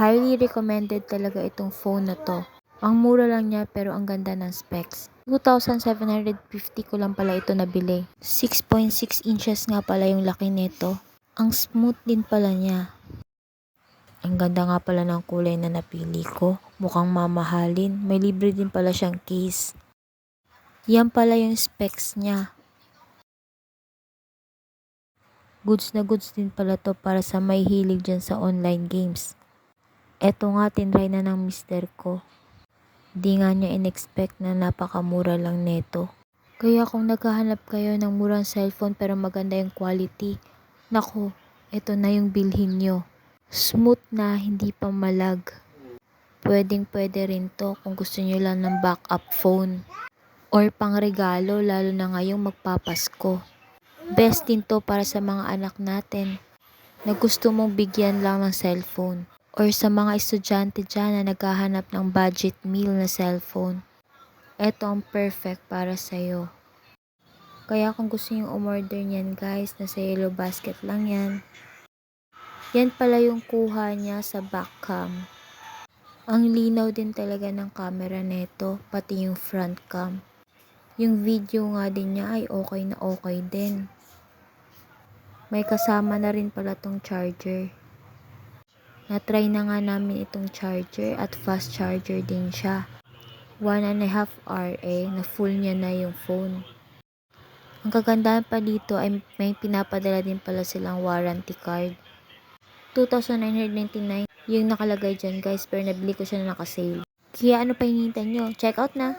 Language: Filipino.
Highly recommended talaga itong phone na to. Ang mura lang niya pero ang ganda ng specs. 2,750 ko lang pala ito nabili. 6.6 inches nga pala yung laki nito. Ang smooth din pala niya. Ang ganda nga pala ng kulay na napili ko. Mukhang mamahalin. May libre din pala siyang case. Yan pala yung specs niya. Goods na goods din pala to para sa may hilig dyan sa online games. Eto nga, tinry na ng mister ko. Di nga niya in-expect na napakamura lang neto. Kaya kung naghahanap kayo ng murang cellphone pero maganda yung quality, nako, eto na yung bilhin nyo. Smooth na, hindi pa malag. Pwedeng pwede rin to kung gusto nyo lang ng backup phone. Or pang regalo lalo na ngayong magpapasko. Best din to para sa mga anak natin na gusto mong bigyan lang ng cellphone. Or sa mga estudyante dyan na naghahanap ng budget meal na cellphone. Ito ang perfect para sa'yo. Kaya kung gusto nyo umorder niyan guys, nasa yellow basket lang yan. Yan pala yung kuha niya sa back cam. Ang linaw din talaga ng camera neto, pati yung front cam. Yung video nga din niya ay okay na okay din. May kasama na rin pala tong charger. Na-try na nga namin itong charger at fast charger din siya. 1 and a half RA na full niya na yung phone. Ang kagandahan pa dito ay may pinapadala din pala silang warranty card. 2,999 yung nakalagay dyan guys pero nabili ko siya na naka-sale. Kaya ano pa hinihintay nyo? Check out na!